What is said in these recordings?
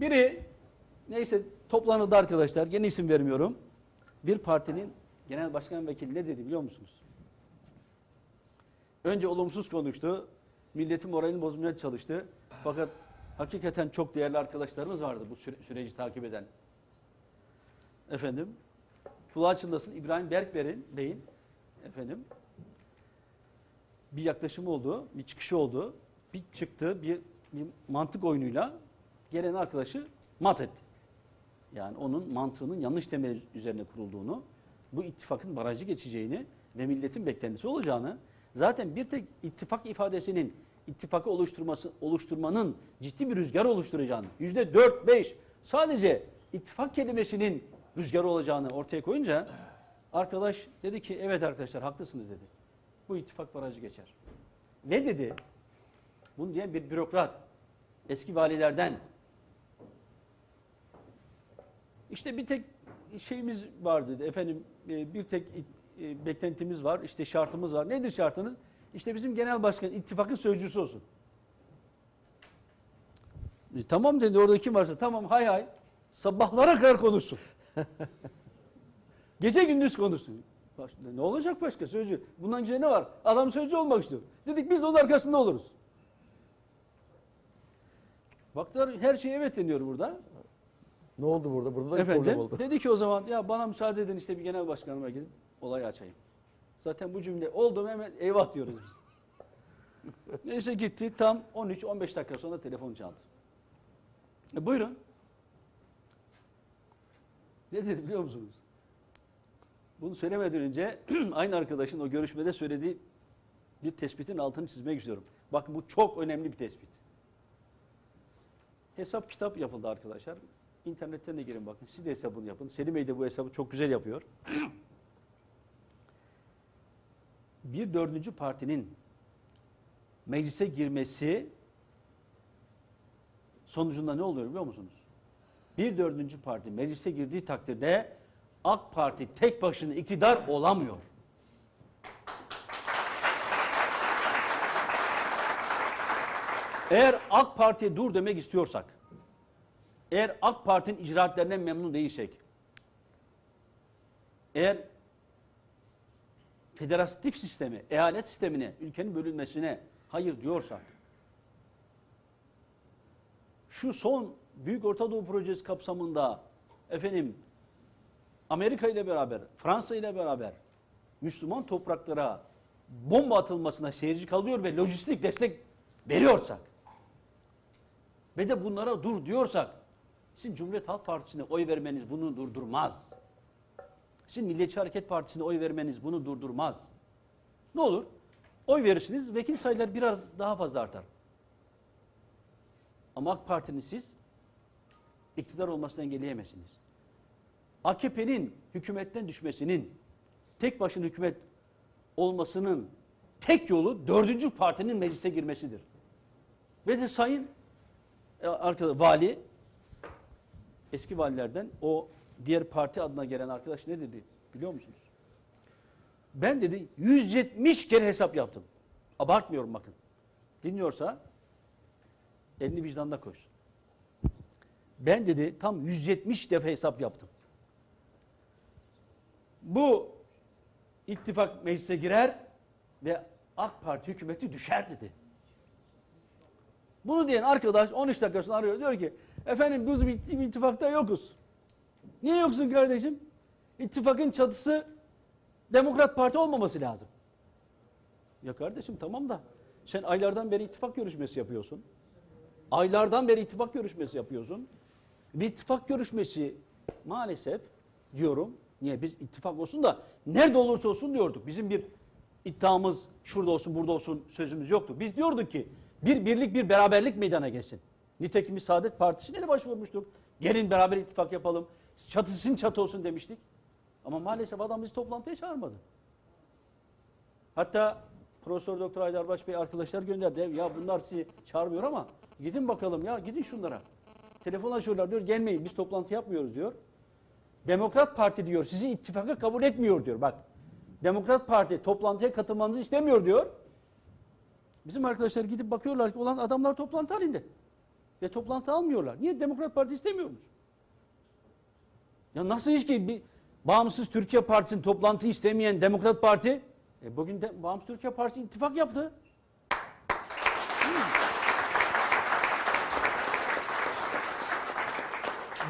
Biri neyse toplanıldı arkadaşlar. Gene isim vermiyorum. Bir partinin genel başkan vekili ne dedi biliyor musunuz? Önce olumsuz konuştu. Milletin moralini bozmaya çalıştı. Fakat hakikaten çok değerli arkadaşlarımız vardı bu süre- süreci takip eden. Efendim, kulağı çınlasın İbrahim Berkber'in, Bey'in efendim bir yaklaşımı oldu, bir çıkışı oldu. Bir çıktı, bir, bir mantık oyunuyla gelen arkadaşı mat etti. Yani onun mantığının yanlış temel üzerine kurulduğunu, bu ittifakın barajı geçeceğini ve milletin beklentisi olacağını, zaten bir tek ittifak ifadesinin ittifakı oluşturması oluşturmanın ciddi bir rüzgar oluşturacağını, yüzde dört, beş sadece ittifak kelimesinin rüzgar olacağını ortaya koyunca arkadaş dedi ki evet arkadaşlar haklısınız dedi. Bu ittifak barajı geçer. Ne dedi? Bunu diyen bir bürokrat, eski valilerden, işte bir tek şeyimiz vardı efendim e, bir tek e, beklentimiz var işte şartımız var. Nedir şartınız? İşte bizim genel başkan ittifakın sözcüsü olsun. E, tamam dedi orada kim varsa tamam hay hay sabahlara kadar konuşsun. Gece gündüz konuşsun. Baş- Ne olacak başka sözcü? Bundan güzel ne var? Adam sözcü olmak istiyor. Dedik biz de onun arkasında oluruz. Baktılar her şeye evet deniyor burada. Ne oldu burada? Burada da bir problem Efendim oldu. dedi ki o zaman ya bana müsaade edin işte bir genel başkanıma gidip olayı açayım. Zaten bu cümle oldu mu hemen eyvah diyoruz biz. Neyse gitti tam 13-15 dakika sonra telefon çaldı. E, buyurun. Ne dedi biliyor musunuz? Bunu söylemeden önce aynı arkadaşın o görüşmede söylediği bir tespitin altını çizmek istiyorum. Bakın bu çok önemli bir tespit. Hesap kitap yapıldı arkadaşlar. İnternetten de girin bakın. Siz de hesabını yapın. Selim Bey de bu hesabı çok güzel yapıyor. bir dördüncü partinin meclise girmesi sonucunda ne oluyor biliyor musunuz? Bir dördüncü parti meclise girdiği takdirde AK Parti tek başına iktidar olamıyor. Eğer AK Parti'ye dur demek istiyorsak, eğer AK Parti'nin icraatlerinden memnun değilsek, eğer federatif sistemi, eyalet sistemine, ülkenin bölünmesine hayır diyorsak, şu son Büyük Orta Doğu Projesi kapsamında efendim Amerika ile beraber, Fransa ile beraber Müslüman topraklara bomba atılmasına seyirci kalıyor ve lojistik destek veriyorsak ve de bunlara dur diyorsak sizin Cumhuriyet Halk Partisi'ne oy vermeniz bunu durdurmaz. Sizin Milliyetçi Hareket Partisi'ne oy vermeniz bunu durdurmaz. Ne olur? Oy verirsiniz, vekil sayıları biraz daha fazla artar. Ama AK Parti'nin siz iktidar olmasını engelleyemezsiniz. AKP'nin hükümetten düşmesinin, tek başına hükümet olmasının tek yolu dördüncü partinin meclise girmesidir. Ve de sayın e, arkadaş, vali, eski valilerden o diğer parti adına gelen arkadaş ne dedi biliyor musunuz? Ben dedi 170 kere hesap yaptım. Abartmıyorum bakın. Dinliyorsa elini vicdanına koysun. Ben dedi tam 170 defa hesap yaptım. Bu ittifak meclise girer ve AK Parti hükümeti düşer dedi. Bunu diyen arkadaş 13 dakika sonra arıyor diyor ki efendim biz bir ittifakta yokuz. Niye yoksun kardeşim? İttifakın çatısı Demokrat Parti olmaması lazım. Ya kardeşim tamam da sen aylardan beri ittifak görüşmesi yapıyorsun. Aylardan beri ittifak görüşmesi yapıyorsun. Bir ittifak görüşmesi maalesef diyorum. Niye biz ittifak olsun da nerede olursa olsun diyorduk. Bizim bir iddiamız şurada olsun burada olsun sözümüz yoktu. Biz diyorduk ki bir birlik bir beraberlik meydana gelsin. Nitekim biz Saadet Partisi'ne de başvurmuştuk. Gelin beraber ittifak yapalım. Çatısın çatı olsun demiştik. Ama maalesef adam bizi toplantıya çağırmadı. Hatta Profesör Doktor Haydar Baş Bey arkadaşlar gönderdi. Ya bunlar sizi çağırmıyor ama gidin bakalım ya gidin şunlara. Telefon açıyorlar diyor gelmeyin biz toplantı yapmıyoruz diyor. Demokrat Parti diyor sizi ittifaka kabul etmiyor diyor bak. Demokrat Parti toplantıya katılmanızı istemiyor diyor. Bizim arkadaşlar gidip bakıyorlar ki olan adamlar toplantı halinde. Ve toplantı almıyorlar. Niye? Demokrat Parti istemiyormuş. Ya nasıl hiç ki bir bağımsız Türkiye Partisi'nin toplantı istemeyen Demokrat Parti e bugün de Bağımsız Türkiye Partisi ittifak yaptı.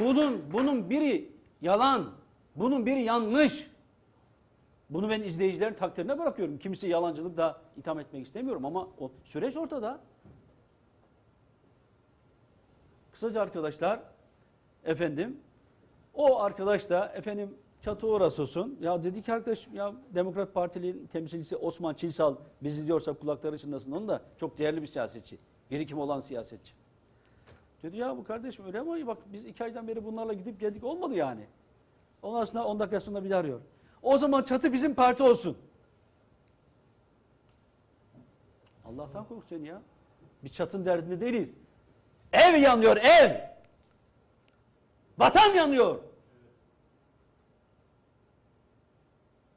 Bunun bunun biri yalan, bunun biri yanlış. Bunu ben izleyicilerin takdirine bırakıyorum. Kimisi yalancılık da itham etmek istemiyorum ama o süreç ortada. Kısaca arkadaşlar efendim o arkadaş da efendim çatı orası olsun. Ya dedi ki arkadaş ya Demokrat Partili temsilcisi Osman Çilsal bizi diyorsa kulakları çınlasın. Onun da çok değerli bir siyasetçi. Birikim olan siyasetçi. Dedi ya bu kardeşim öyle ama bak biz iki aydan beri bunlarla gidip geldik olmadı yani. Ondan sonra 10 dakika sonra bir arıyor. O zaman çatı bizim parti olsun. Allah'tan kork sen ya. Bir çatın derdinde değiliz. Ev yanıyor ev. Vatan yanıyor.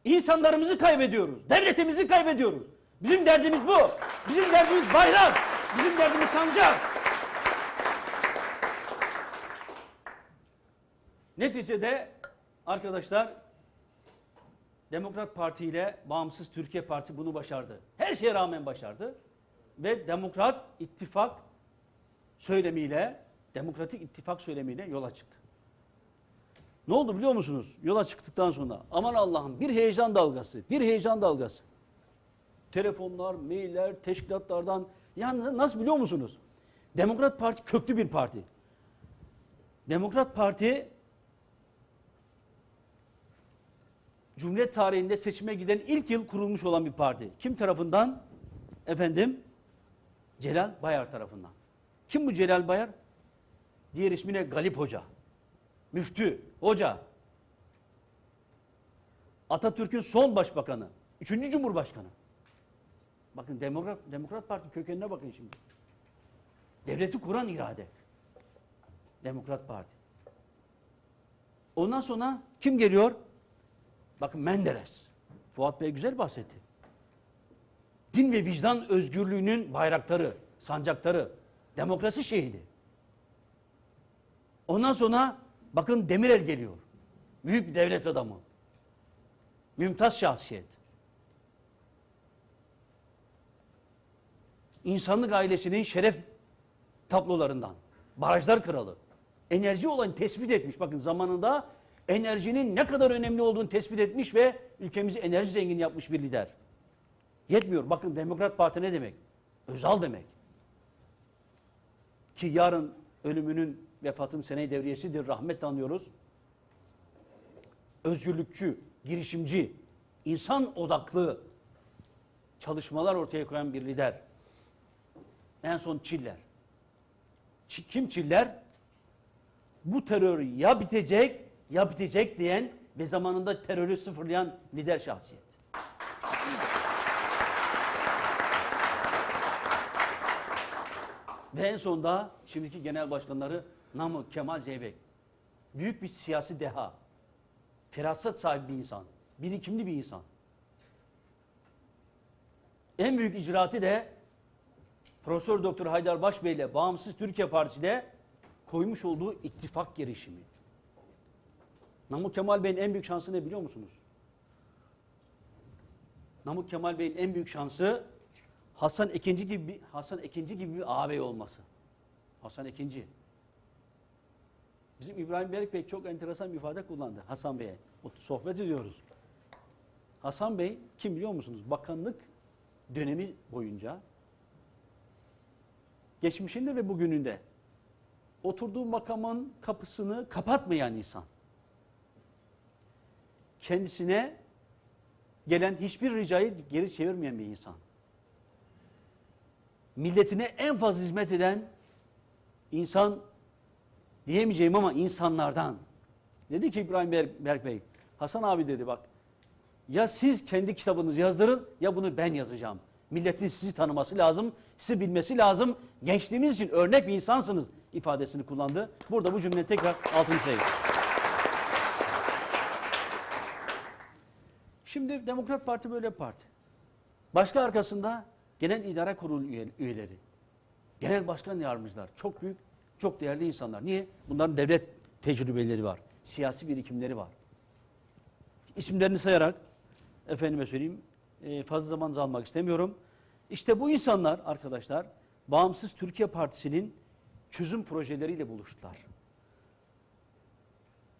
İnsanlarımızı kaybediyoruz. Devletimizi kaybediyoruz. Bizim derdimiz bu. Bizim derdimiz bayrak. Bizim derdimiz sancak. Neticede arkadaşlar Demokrat Parti ile Bağımsız Türkiye Partisi bunu başardı. Her şeye rağmen başardı. Ve Demokrat İttifak söylemiyle, Demokratik İttifak söylemiyle yola çıktı. Ne oldu biliyor musunuz? Yola çıktıktan sonra aman Allah'ım bir heyecan dalgası, bir heyecan dalgası. Telefonlar, mailler, teşkilatlardan yani nasıl biliyor musunuz? Demokrat Parti köklü bir parti. Demokrat Parti Cumhuriyet tarihinde seçime giden ilk yıl kurulmuş olan bir parti. Kim tarafından? Efendim? Celal Bayar tarafından. Kim bu Celal Bayar? Diğer ismine Galip Hoca. Müftü, hoca. Atatürk'ün son başbakanı. Üçüncü Cumhurbaşkanı. Bakın Demokrat, Demokrat Parti kökenine bakın şimdi. Devleti kuran irade. Demokrat Parti. Ondan sonra kim geliyor? Bakın Menderes. Fuat Bey güzel bahsetti. Din ve vicdan özgürlüğünün bayraktarı, sancaktarı, demokrasi şehidi. Ondan sonra bakın Demirel geliyor. Büyük bir devlet adamı. Mümtaz şahsiyet. İnsanlık ailesinin şeref tablolarından. Barajlar kralı. Enerji olayını tespit etmiş. Bakın zamanında enerjinin ne kadar önemli olduğunu tespit etmiş ve ülkemizi enerji zengin yapmış bir lider. Yetmiyor. Bakın Demokrat Parti ne demek? Özal demek. Ki yarın ölümünün vefatın seney devriyesidir. Rahmet anlıyoruz. Özgürlükçü, girişimci, insan odaklı çalışmalar ortaya koyan bir lider. En son Çiller. Ç- Kim Çiller? Bu terör ya bitecek ya bitecek diyen ve zamanında terörü sıfırlayan lider şahsiyet. Ve en sonda şimdiki genel başkanları Namık Kemal Zeybek. Büyük bir siyasi deha. Firasat sahibi bir insan. Birikimli bir insan. En büyük icraatı de Profesör Doktor Haydar Başbey ile Bağımsız Türkiye Partisi ile koymuş olduğu ittifak girişimi. Namık Kemal Bey'in en büyük şansı ne biliyor musunuz? Namık Kemal Bey'in en büyük şansı Hasan Ekinci gibi bir, Hasan Ekinci gibi bir ağabey olması. Hasan Ekinci. Bizim İbrahim Berk Bey çok enteresan bir ifade kullandı Hasan Bey'e. Sohbet ediyoruz. Hasan Bey kim biliyor musunuz? Bakanlık dönemi boyunca geçmişinde ve bugününde oturduğu makamın kapısını kapatmayan insan. Kendisine gelen hiçbir ricayı geri çevirmeyen bir insan. Milletine en fazla hizmet eden insan diyemeyeceğim ama insanlardan. Dedi ki İbrahim Ber- Berk Bey, Hasan abi dedi bak ya siz kendi kitabınızı yazdırın ya bunu ben yazacağım. Milletin sizi tanıması lazım, sizi bilmesi lazım. Gençliğimiz için örnek bir insansınız ifadesini kullandı. Burada bu cümlenin tekrar altını çizeyim. Şimdi Demokrat Parti böyle parti. Başka arkasında genel idare kurulu üye- üyeleri, genel başkan yardımcılar, çok büyük Çok değerli insanlar. Niye? Bunların devlet tecrübeleri var. Siyasi birikimleri var. İsimlerini sayarak efendime söyleyeyim e, fazla zaman almak istemiyorum. İşte bu insanlar arkadaşlar Bağımsız Türkiye Partisi'nin çözüm projeleriyle buluştular.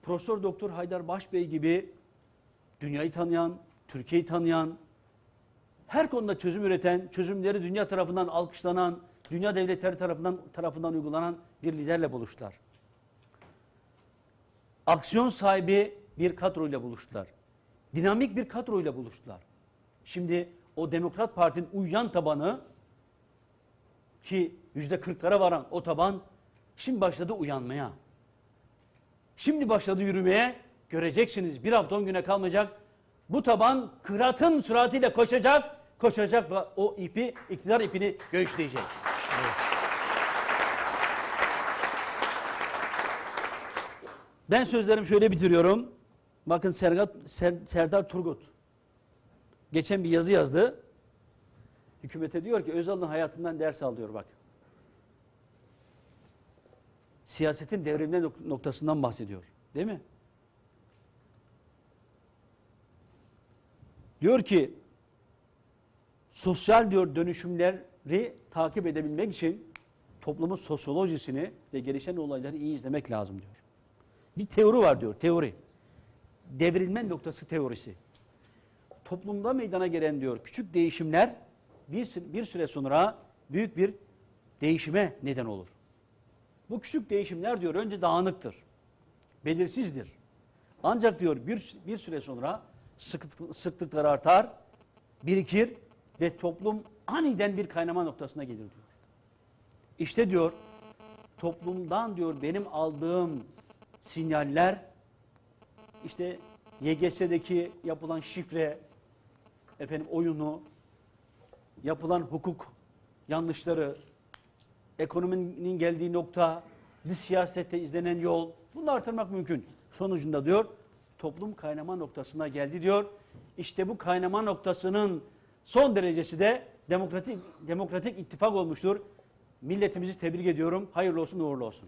Profesör Doktor Haydar Başbey gibi dünyayı tanıyan, Türkiye'yi tanıyan, her konuda çözüm üreten, çözümleri dünya tarafından alkışlanan, dünya devletleri tarafından tarafından uygulanan bir liderle buluştular. Aksiyon sahibi bir kadroyla buluştular. Dinamik bir kadroyla buluştular. Şimdi o Demokrat Parti'nin uyuyan tabanı ki yüzde kırklara varan o taban şimdi başladı uyanmaya. Şimdi başladı yürümeye. Göreceksiniz bir hafta on güne kalmayacak. Bu taban kıratın süratiyle koşacak, koşacak ve o ipi, iktidar ipini göğüsleyecek. Ben sözlerimi şöyle bitiriyorum. Bakın Sergat, Ser- Serdar Turgut geçen bir yazı yazdı. Hükümete diyor ki Özal'ın hayatından ders al diyor bak. Siyasetin devrimle nok- noktasından bahsediyor. Değil mi? Diyor ki sosyal diyor dönüşümleri takip edebilmek için toplumun sosyolojisini ve gelişen olayları iyi izlemek lazım diyor. Bir teori var diyor, teori. Devrilme noktası teorisi. Toplumda meydana gelen diyor küçük değişimler bir, bir süre sonra büyük bir değişime neden olur. Bu küçük değişimler diyor önce dağınıktır, belirsizdir. Ancak diyor bir, bir süre sonra sıkıntı, sıklıklar artar, birikir ve toplum aniden bir kaynama noktasına gelir diyor. İşte diyor toplumdan diyor benim aldığım sinyaller işte YGS'deki yapılan şifre efendim oyunu yapılan hukuk yanlışları ekonominin geldiği nokta siyasette izlenen yol bunu artırmak mümkün. Sonucunda diyor toplum kaynama noktasına geldi diyor. İşte bu kaynama noktasının son derecesi de demokratik demokratik ittifak olmuştur. Milletimizi tebrik ediyorum. Hayırlı olsun, uğurlu olsun.